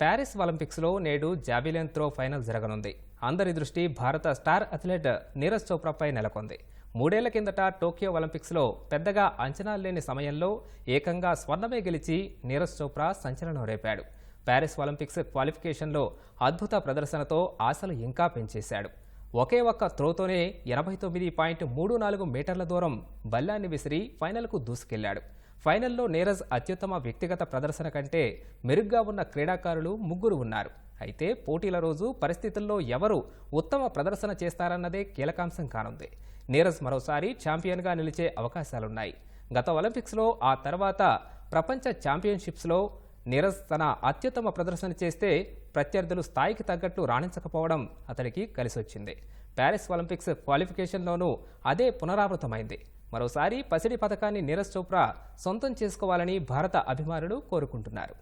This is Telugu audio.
ప్యారిస్ ఒలింపిక్స్లో నేడు జాబిలియన్ త్రో ఫైనల్ జరగనుంది. అందరి దృష్టి భారత స్టార్ అథ్లెట్ నీరజ్ చోప్రాపై నెలకొంది. మూడేళ్ళ కిందట టోక్యో ఒలింపిక్స్లో పెద్దగా అంచనాలు లేని సమయంలో ఏకంగా స్వర్ణమే గెలిచి నీరజ్ చోప్రా సంచలనం రేపాడు. ప్యారిస్ ఒలింపిక్స్ క్వాలిఫికేషన్లో అద్భుత ప్రదర్శనతో ఆశలు ఇంకా పెంచేశాడు. ఒకే ఒక్క త్రోతోనే ఎనభై తొమ్మిది పాయింట్ మూడు నాలుగు మీటర్ల దూరం బల్లాన్ని విసిరి ఫైనల్కు దూసుకెళ్ళాడు. ఫైనల్లో నీరజ్ అత్యుత్తమ వ్యక్తిగత ప్రదర్శన కంటే మెరుగ్గా ఉన్న క్రీడాకారులు ముగ్గురు ఉన్నారు. అయితే పోటీల రోజు పరిస్థితుల్లో ఎవరు ఉత్తమ ప్రదర్శన చేస్తారన్నదే కీలకాంశం కానుంది. నీరజ్ మరోసారి ఛాంపియన్గా నిలిచే అవకాశాలున్నాయి. గత ఒలింపిక్స్లో ఆ తర్వాత ప్రపంచ ఛాంపియన్షిప్స్లో నీరజ్ తన అత్యుత్తమ ప్రదర్శన చేస్తే ప్రత్యర్థులు స్థాయికి తగ్గట్టు రాణించకపోవడం అతనికి కలిసొచ్చింది. ప్యారిస్ ఒలింపిక్స్ క్వాలిఫికేషన్లోనూ అదే పునరావృతమైంది. మరోసారి పసిడి పథకాన్ని నీరజ్ చోప్రా సొంతం చేసుకోవాలని భారత అభిమానులు కోరుకుంటున్నారు.